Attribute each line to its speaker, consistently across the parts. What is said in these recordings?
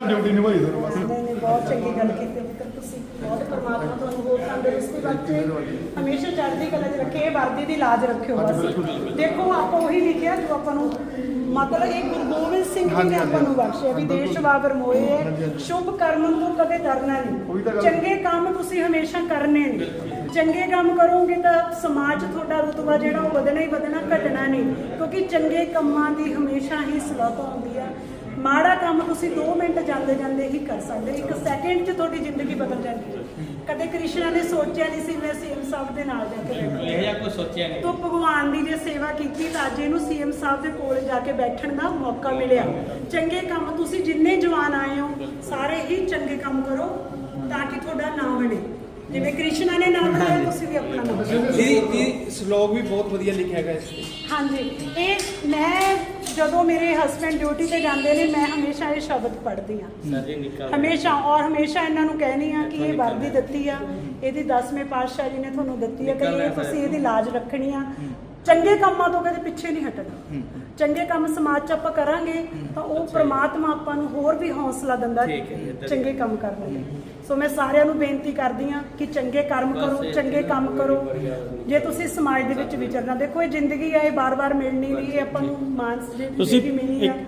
Speaker 1: Duty ਨਿਭਾਈ sir. ਬਸ
Speaker 2: ਨਹੀਂ ਨਹੀਂ ਬਹੁਤ ਚੰਗੀ ਗੱਲ ਕੀਤੀ ਪੁੱਤਰ ਤੁਸੀਂ ਬਹੁਤ ਪਰਮਾਤਮਾ ਤੁਹਾਨੂੰ ਹੋਰ ਤੰਦਰੁਸਤੀ ਬਖਸ਼ੇ। ਹਮੇਸ਼ਾ ਚੜ੍ਹਦੀ ਕਲਾ 'ਚ ਰੱਖੇ ਇਹ ਵਰਦੀ ਦੀ ਲਾਜ ਰੱਖਿਓ ਬਸ। ਦੇਖੋ ਆਪਾਂ ਉਹੀ ਲਿਖਿਆ ਜੋ ਆਪਾਂ ਨੂੰ ਮਤਲਬ ਇਹ ਗੁਰੂ ਗੋਬਿੰਦ ਸਿੰਘ ਜੀ ਨੇ ਆਪਾਂ ਨੂੰ ਬਖਸ਼ਿਆ ਵੀ ਦੇਸ਼ ਵਾਵਰ ਮੋਏ। ਹੈ ਸ਼ੁਭ ਕਰਮ ਤੋਂ ਕਦੇ ਡਰਨਾ ਨਹੀਂ। ਚੰਗੇ ਕੰਮ ਤੁਸੀਂ ਹਮੇਸ਼ਾ ਕਰਨੇ ਨੇ ਚੰਗੇ ਕੰਮ ਕਰੋਗੇ ਤਾਂ ਸਮਾਜ ਤੁਹਾਡਾ ਰੁਤਬਾ ਜਿਹੜਾ ਉਹ ਵਧਣਾ ਹੀ ਵਧਣਾ ਘਟਣਾ ਨਹੀਂ। ਕਿਉਂਕਿ ਚੰਗੇ ਕੰਮਾਂ ਦੀ ਹਮੇਸ਼ਾ ਹੀ ਸਲਾਹ ਹੁੰਦੀ ਆ। ਮਾੜਾ ਕੰਮ ਤੁਸੀਂ 2 ਮਿੰਟ ਜਾਂਦੇ ਜਾਂਦੇ ਹੀ ਕਰ ਸਕਦੇ ਇੱਕ ਸੈਕਿੰਡ 'ਚ ਤੁਹਾਡੀ ਜ਼ਿੰਦਗੀ ਬਦਲ ਜਾਂਦੀ ਹੈ। ਕਦੇ ਕ੍ਰਿਸ਼ਨਾ ਨੇ ਸੋਚਿਆ ਨਹੀਂ ਸੀ ਮੈਂ ਸੀਐਮ ਸਾਹਿਬ ਦੇ ਨਾਲ ਜਾ ਕੇ ਬੈਠਾਂ
Speaker 3: ਇਹ ਜਿਹਾ ਕੁਝ ਸੋਚਿਆ ਨਹੀਂ।
Speaker 2: ਤੋ ਭਗਵਾਨ ਦੀ ਜੇ ਸੇਵਾ ਕੀਤੀ ਤਾਂ ਅੱਜ ਇਹਨੂੰ ਸੀਐਮ ਸਾਹਿਬ ਦੇ ਕੋਲ ਜਾ ਕੇ ਬੈਠਣ ਦਾ ਮੌਕਾ ਮਿਲਿਆ। ਚੰਗੇ ਕੰਮ ਤੁਸੀਂ ਜਿੰਨੇ ਜਵਾਨ ਆਏ ਹੋ ਸਾਰੇ ਹੀ ਚੰਗੇ ਕੰਮ ਕਰੋ ਤਾਂ ਕਿ ਤੁਹਾਡਾ ਨਾਮ ਬਣੇ। ਜਿਵੇਂ ਕ੍ਰਿਸ਼ਨਾ ਨੇ ਨਾਮ ਬਣਾਇਆ ਤੁਸੀਂ ਵੀ ਆਪਣਾ ਨਾਮ ਬਣਾਓ।
Speaker 4: ਜੀ ਜੀ ਸਲੋਗ ਵੀ ਬਹੁਤ ਵਧੀਆ ਲਿਖਿਆ ਗਿਆ ਇਸ ਤੇ।
Speaker 2: ਹਾਂਜੀ। ਇਹ ਮੈਂ ਜਦੋਂ ਮੇਰੇ ਹਸਬੰਡ ਡਿਊਟੀ ਤੇ ਜਾਂਦੇ ਨੇ ਮੈਂ ਹਮੇਸ਼ਾ ਇਹ ਸ਼ਬਦ ਪੜ੍ਹਦੀ ਆ
Speaker 3: ਸਰ ਜੀ ਨਿਕਲ
Speaker 2: ਹਮੇਸ਼ਾ ਔਰ ਹਮੇਸ਼ਾ ਇਹਨਾਂ ਨੂੰ ਕਹਿਣੀ ਆ ਕਿ ਇਹ ਵਰਦੀ ਦਿੱਤੀ ਆ। ਇਹਦੀ 10ਵੇਂ ਪਾਤਸ਼ਾਹ ਜੀ ਨੇ ਤੁਹਾਨੂੰ ਦਿੱਤੀ ਆ ਕਿ ਇਹ ਤੁਸੀਂ ਇਹਦੀ ਲਾਜ ਰੱਖਣੀ ਆ। ਚੰਗੇ ਕੰਮਾਂ ਤੋਂ ਕਦੇ ਪਿੱਛੇ ਨਹੀਂ ਹਟਣਾ। ਚੰਗੇ ਕੰਮ ਸਮਾਜ 'ਚ ਆਪਾਂ ਕਰਾਂਗੇ ਤਾਂ ਉਹ ਪ੍ਰਮਾਤਮਾ ਆਪਾਂ ਨੂੰ ਹੋਰ ਵੀ ਹੌਸਲਾ ਦਿੰਦਾ ਚੰਗੇ ਕੰਮ ਕਰਨ ਲਈ। ਸੋ ਮੈਂ ਸਾਰਿਆਂ ਨੂੰ ਬੇਨਤੀ ਕਰਦੀ ਆ ਕਿ ਚੰਗੇ ਕਰਮ ਕਰੋ ਚੰਗੇ ਕੰਮ ਕਰੋ। ਜੇ ਤੁਸੀਂ ਸਮਾਜ ਦੇ ਵਿੱਚ ਵਿਚਰਨਾ ਦੇਖੋ ਇਹ ਜ਼ਿੰਦਗੀ ਆ ਇਹ ਬਾਰ-ਬਾਰ ਮਿਲਣੀ ਨਹੀਂ ਇਹ ਆਪਾਂ ਨੂੰ ਮਾਨਸ ਦੀ
Speaker 5: ਤੁਸੀਂ
Speaker 2: ਮਿਲਣੀ
Speaker 5: ਇੱਕ
Speaker 2: ਆ।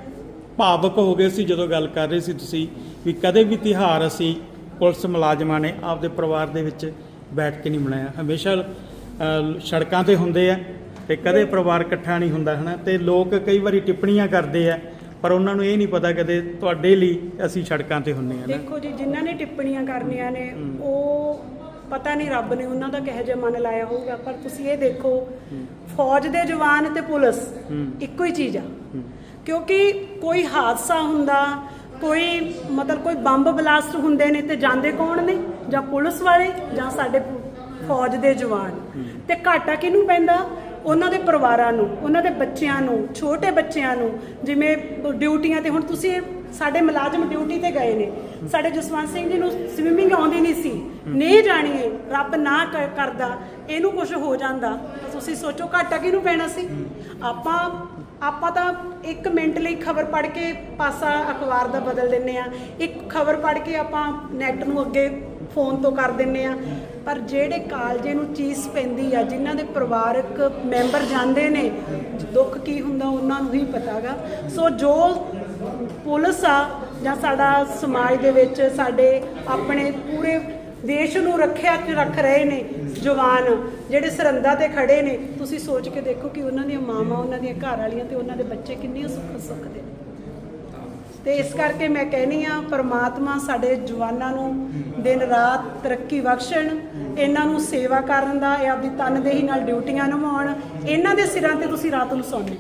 Speaker 5: ਭਾਵਕ ਹੋ ਗਏ ਸੀ ਜਦੋਂ ਗੱਲ ਕਰ ਰਹੇ ਸੀ ਤੁਸੀਂ ਵੀ ਕਦੇ ਵੀ ਤਿਹਾਰ ਅਸੀਂ ਪੁਲਿਸ ਮੁਲਾਜ਼ਮਾਂ ਨੇ ਆਪਦੇ ਪਰਿਵਾਰ ਦੇ ਵਿੱਚ ਬੈਠ ਕੇ ਨਹੀਂ ਮਨਾਇਆ। ਹਮੇਸ਼ਾ ਸੜਕਾਂ ਤੇ ਹੁੰਦੇ ਆ। ਤੇ ਕਦੇ ਪਰਿਵਾਰ ਇਕੱਠਾ ਨਹੀਂ ਹੁੰਦਾ ਹਨਾ? ਤੇ ਲੋਕ ਕਈ ਵਾਰੀ ਟਿੱਪਣੀਆਂ ਕਰਦੇ ਆ ਪਰ ਉਹਨਾਂ ਨੂੰ ਇਹ ਨਹੀਂ ਪਤਾ ਕਦੇ ਤੁਹਾਡੇ ਲਈ ਅਸੀਂ ਸੜਕਾਂ ਤੇ ਹੁੰਨੇ ਆ ਨਾ
Speaker 2: ਦੇਖੋ ਜੀ ਜਿਨ੍ਹਾਂ ਨੇ ਟਿੱਪਣੀਆਂ ਕਰਨੀਆਂ ਨੇ ਉਹ ਪਤਾ ਨਹੀਂ ਰੱਬ ਨੇ ਉਹਨਾਂ ਦਾ ਕਿਹੋ ਜਿਹਾ ਮਨ ਲਾਇਆ ਹੋਊਗਾ ਪਰ ਤੁਸੀਂ ਇਹ ਦੇਖੋ ਫੌਜ ਦੇ ਜਵਾਨ ਤੇ ਪੁਲਿਸ ਇੱਕੋ ਹੀ ਚੀਜ਼ ਆ। ਕਿਉਂਕਿ ਕੋਈ ਹਾਦਸਾ ਹੁੰਦਾ ਕੋਈ ਮਤਲਬ ਕੋਈ ਬੰਬ ਬਲਾਸਟ ਹੁੰਦੇ ਨੇ ਤੇ ਜਾਂਦੇ ਕੌਣ ਨੇ? ਜਾਂ ਪੁਲਿਸ ਵਾਲੇ ਜਾਂ ਸਾਡੇ ਫੌਜ ਦੇ ਜਵਾਨ। ਤੇ ਘਾਟਾ ਕਿਹਨੂੰ ਪੈਂਦਾ? ਉਹਨਾਂ ਦੇ ਪਰਿਵਾਰਾਂ ਨੂੰ, ਉਹਨਾਂ ਦੇ ਬੱਚਿਆਂ ਨੂੰ, ਛੋਟੇ ਬੱਚਿਆਂ ਨੂੰ। ਜਿਵੇਂ ਡਿਊਟੀਆਂ ਤੇ ਹੁਣ ਤੁਸੀਂ ਸਾਡੇ ਮੁਲਾਜ਼ਮ ਡਿਊਟੀ ਤੇ ਗਏ ਨੇ। ਸਾਡੇ ਜਸਵੰਤ ਸਿੰਘ ਜੀ ਨੂੰ ਸਵਿਮਿੰਗ ਆਉਂਦੀ ਨਹੀਂ ਸੀ। ਨਹੀਂ ਜਾਣੀਏ ਰੱਬ ਨਾ ਕ- ਕਰਦਾ, ਇਹਨੂੰ ਕੁਝ ਹੋ ਜਾਂਦਾ। ਤੁਸੀਂ ਸੋਚੋ ਘਾਟਾ ਕਿਹਨੂੰ ਪੈਣਾ ਸੀ? ਆਪਾਂ ਆਪਾਂ ਤਾਂ 1 ਮਿੰਟ ਲਈ ਖਬਰ ਪੜ੍ਹ ਕੇ ਪਾਸਾ ਅਖਬਾਰ ਦਾ ਬਦਲ ਦਿੰਨੇ ਆ ਇੱਕ ਖਬਰ ਪੜ੍ਹ ਕੇ ਆਪਾਂ ਨੈਟ ਨੂੰ ਅੱਗੇ ਫੋਨ ਤੋਂ ਕਰ ਦਿੰਨੇ ਆ। ਪਰ ਜਿਹੜੇ ਕਾਲਜੇ ਨੂੰ ਚੀਜ਼ ਪੈਂਦੀ ਆ, ਜਿਨ੍ਹਾਂ ਦੇ ਪਰਿਵਾਰਕ ਮੈਂਬਰ ਜਾਂਦੇ ਨੇ, ਦੁੱਖ ਕੀ ਹੁੰਦਾ ਉਹਨਾਂ ਨੂੰ ਹੀ ਪਤਾਗਾ। ਸੋ ਜੋ ਪੁਲਿਸ ਆ ਜਾਂ ਸਾਡਾ ਸਮਾਜ ਦੇ ਵਿੱਚ ਸਾਡੇ ਆਪਣੇ ਪੂਰੇ ਦੇਸ਼ ਨੂੰ ਰੱਖਿਆ ਚ ਰੱਖ ਰਹੇ ਨੇ ਜਵਾਨ, ਜਿਹੜੇ ਸਰੰਦਾ ਤੇ ਖੜੇ ਨੇ, ਤੁਸੀਂ ਸੋਚ ਕੇ ਦੇਖੋ ਕਿ ਉਹਨਾਂ ਦੀਆਂ ਮਾਵਾਂ, ਉਹਨਾਂ ਦੀਆਂ ਘਰ ਵਾਲੀਆਂ ਤੇ ਉਹਨਾਂ ਦੇ ਬੱਚੇ ਕਿੰਨੀਆਂ ਸੁੱਖ ਸੁੱਖਦੇ ਨੇ। ਤੇ ਇਸ ਕਰਕੇ ਮੈਂ ਕਹਿਨੀ ਆ, ਪਰਮਾਤਮਾ ਸਾਡੇ ਜਵਾਨਾਂ ਨੂੰ ਦਿਨ ਰਾਤ ਤਰੱਕੀ ਬਖਸ਼ਣ, ਇਹਨਾਂ ਨੂੰ ਸੇਵਾ ਕਰਨ ਦਾ, ਇਹ ਆਪਦੀ ਤਨਦੇਹੀ ਨਾਲ ਡਿਊਟੀਆਂ ਨਿਭਾਉਣ, ਇਹਨਾਂ ਦੇ ਸਿਰਾਂ ਤੇ ਤੁਸੀਂ ਰਾਤ ਨੂੰ ਸੌਂਦੇ